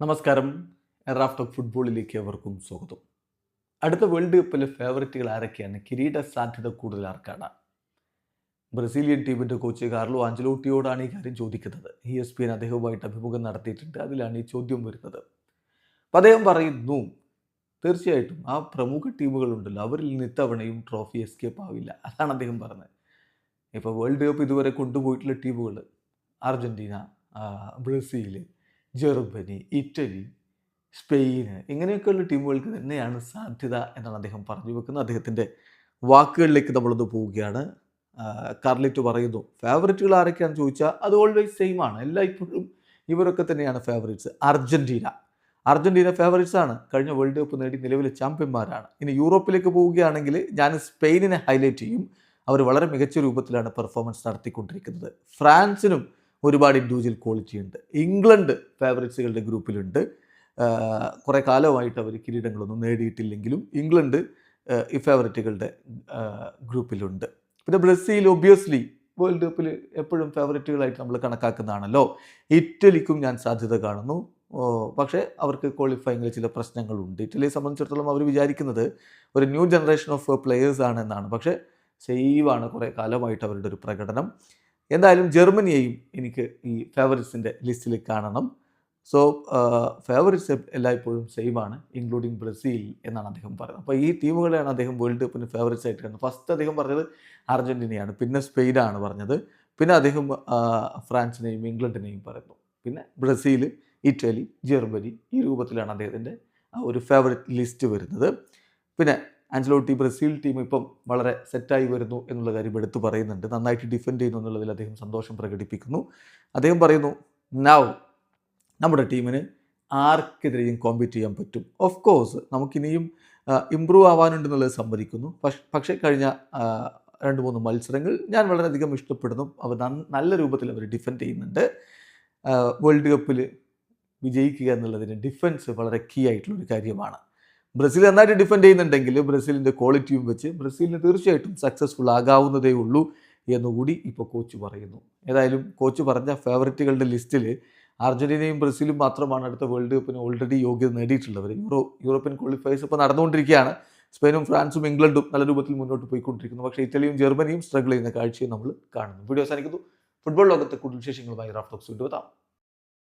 നമസ്കാരം. Raft of ഫുട്ബോളിലേക്ക് അവർക്കും സ്വാഗതം. അടുത്ത വേൾഡ് കപ്പിലെ ഫേവററ്റുകൾ ആരൊക്കെയാണ്? കിരീട സാധ്യത കൂടുതൽ ആർക്കാണ്? ബ്രസീലിയൻ ടീമിന്റെ കോച്ച് കാർലോ ആഞ്ചലോട്ടിയോടാണ് ഈ കാര്യം ചോദിക്കുന്നത്. ഇ എസ് പി എൻ അദ്ദേഹവുമായിട്ട് അഭിമുഖം നടത്തിയിട്ടുണ്ട്. അതിലാണ് ഈ ചോദ്യം വരുന്നത്. അപ്പം അദ്ദേഹം പറയുന്നു തീർച്ചയായിട്ടും ആ പ്രമുഖ ടീമുകളുണ്ടല്ലോ അവരിൽ നിന്ന് ഇത്തവണയും ട്രോഫി എസ്കേപ്പ് ആവില്ല. അതാണ് അദ്ദേഹം പറഞ്ഞത്. ഇപ്പോൾ വേൾഡ് കപ്പ് ഇതുവരെ കൊണ്ടുപോയിട്ടുള്ള ടീമുകൾ Argentina Brazil Germany Italy Spain ഇങ്ങനെയൊക്കെയുള്ള ടീമുകൾക്ക് തന്നെയാണ് സാധ്യത എന്നാണ് അദ്ദേഹം പറഞ്ഞു വെക്കുന്നത്. അദ്ദേഹത്തിന്റെ വാക്കുകളിലേക്ക് നമ്മളൊന്ന് പോവുകയാണ്. കർലിറ്റ് പറയുന്നു ഫേവറേറ്റുകൾ ആരൊക്കെയാണെന്ന് ചോദിച്ചാൽ അത് ഓൾവേസ് സെയിം ആണ്. എല്ലാ ഇപ്പോഴും ഇവരൊക്കെ തന്നെയാണ് ഫേവറേറ്റ്സ് അർജന്റീന അർജന്റീന ഫേവറേറ്റ്സ് ആണ്. കഴിഞ്ഞ വേൾഡ് കപ്പ് നേടി നിലവിലെ ചാമ്പ്യന്മാരാണ്. ഇനി യൂറോപ്പിലേക്ക് പോവുകയാണെങ്കിൽ ഞാൻ സ്പെയിനിനെ ഹൈലൈറ്റ് ചെയ്യും. അവർ വളരെ മികച്ച രൂപത്തിലാണ് പെർഫോമൻസ് നടത്തിക്കൊണ്ടിരിക്കുന്നത്. ഫ്രാൻസിനും ഒരുപാട് ഇൻഡിവിജ്വൽ ക്വാളിറ്റി ഉണ്ട്. ഇംഗ്ലണ്ട് ഫേവറേറ്റ്സുകളുടെ ഗ്രൂപ്പിലുണ്ട്. കുറേ കാലമായിട്ട് അവർ കിരീടങ്ങളൊന്നും നേടിയിട്ടില്ലെങ്കിലും ഇംഗ്ലണ്ട് ഈ ഫേവറേറ്റുകളുടെ ഗ്രൂപ്പിലുണ്ട്. പിന്നെ ബ്രസീൽ ഒബിയസ്ലി വേൾഡ് കപ്പിൽ എപ്പോഴും ഫേവറേറ്റുകളായിട്ട് നമ്മൾ കണക്കാക്കുന്നതാണല്ലോ. ഇറ്റലിക്കും ഞാൻ സാധ്യത കാണുന്നു. പക്ഷേ അവർക്ക് ക്വാളിഫയിങ്ങിൽ ചില പ്രശ്നങ്ങളുണ്ട്. ഇറ്റലിയെ സംബന്ധിച്ചിടത്തോളം അവർ വിചാരിക്കുന്നത് ഒരു ന്യൂ ജനറേഷൻ ഓഫ് പ്ലെയേഴ്സ് ആണ് എന്നാണ് പക്ഷേ സേവാണ് കുറേ കാലമായിട്ട് അവരുടെ ഒരു പ്രകടനം. എന്തായാലും ജർമ്മനിയെയും എനിക്ക് ഈ ഫേവറിറ്റ്സിന്റെ ലിസ്റ്റിൽ കാണണം. സോ ഫേവറിറ്റ്സ് എല്ലായ്പ്പോഴും ആണ് ഇൻക്ലൂഡിങ് ബ്രസീൽ എന്നാണ് അദ്ദേഹം പറയുന്നത്. അപ്പോൾ ഈ ടീമുകളെയാണ് അദ്ദേഹം വേൾഡ് കപ്പിന് ഫേവറിറ്റ്സ് ആയിട്ട് കാണുന്നത് ഫസ്റ്റ് അദ്ദേഹം പറഞ്ഞത് അർജന്റീനയാണ് പിന്നെ സ്പെയിനാണ് പറഞ്ഞത്. പിന്നെ അദ്ദേഹം ഫ്രാൻസിനെയും ഇംഗ്ലണ്ടിനെയും പറയുന്നു. പിന്നെ ബ്രസീൽ ഇറ്റലി ജർമ്മനി ഈ രൂപത്തിലാണ് അദ്ദേഹത്തിന്റെ ഒരു ഫേവററ്റ് ലിസ്റ്റ് വരുന്നത്. പിന്നെ ആഞ്ചലോട്ടി ബ്രസീൽ ടീം ഇപ്പം വളരെ സെറ്റായി വരുന്നു എന്നുള്ള കാര്യം എടുത്തു പറയുന്നുണ്ട്. നന്നായിട്ട് ഡിഫെൻഡ് ചെയ്യുന്നു എന്നുള്ളതിൽ അദ്ദേഹം സന്തോഷം പ്രകടിപ്പിക്കുന്നു. അദ്ദേഹം പറയുന്നു നൗ നമ്മുടെ ടീമിന് ആർക്കെതിരെയും കോമ്പീറ്റ് ചെയ്യാൻ പറ്റും? ഓഫ് കോഴ്സ് നമുക്കിനിയും ഇമ്പ്രൂവ് ആവാനുണ്ടെന്നുള്ളത് സമ്മതിക്കുന്നു. പക്ഷേ കഴിഞ്ഞ രണ്ട് മൂന്ന് മത്സരങ്ങൾ ഞാൻ വളരെയധികം ഇഷ്ടപ്പെടുന്നു. അവർ നല്ല രൂപത്തിൽ അവർ ഡിഫെൻഡ് ചെയ്യുന്നുണ്ട്. വേൾഡ് കപ്പിൽ വിജയിക്കുക എന്നുള്ളതിന് ഡിഫൻസ് വളരെ കീ ആയിട്ടുള്ളൊരു കാര്യമാണ്. ബ്രസീൽ നന്നായിട്ട് ഡിഫെൻഡ് ചെയ്യുന്നുണ്ടെങ്കിൽ ബ്രസീലിന്റെ ക്വാളിറ്റിയും വെച്ച് ബ്രസീലിന് തീർച്ചയായിട്ടും സക്സസ്ഫുൾ ആകാവുന്നതേ ഉള്ളൂ എന്നുകൂടി ഇപ്പോൾ കോച്ച് പറയുന്നു. ഏതായാലും കോച്ച് പറഞ്ഞ ഫേവററ്റുകളുടെ ലിസ്റ്റിൽ അർജന്റീനയും ബ്രസീലും മാത്രമാണ് അടുത്ത വേൾഡ് കപ്പിന് ഓൾറെഡി യോഗ്യത നേടിയിട്ടുള്ളവർ യൂറോ യൂറോപ്യൻ ക്വാളിഫയേഴ്സ് ഇപ്പോൾ നടന്നുകൊണ്ടിരിക്കുകയാണ്. സ്പെയിനും ഫ്രാൻസും ഇംഗ്ലണ്ടും നല്ല രൂപത്തിൽ മുന്നോട്ട് പോയിക്കൊണ്ടിരിക്കുന്നു. പക്ഷേ ഇറ്റലിയും ജർമ്മനിയും സ്ട്രഗിൾ ചെയ്യുന്ന കാഴ്ചയും നമ്മൾ കാണുന്നു. വീഡിയോ അവസാനിക്കുന്നു. ഫുട്ബോൾ ലോകത്തെ കൂടുതൽ വിശേഷങ്ങളുമായി റാഫ്റ്റോക്സ് വീണ്ടും എത്താം.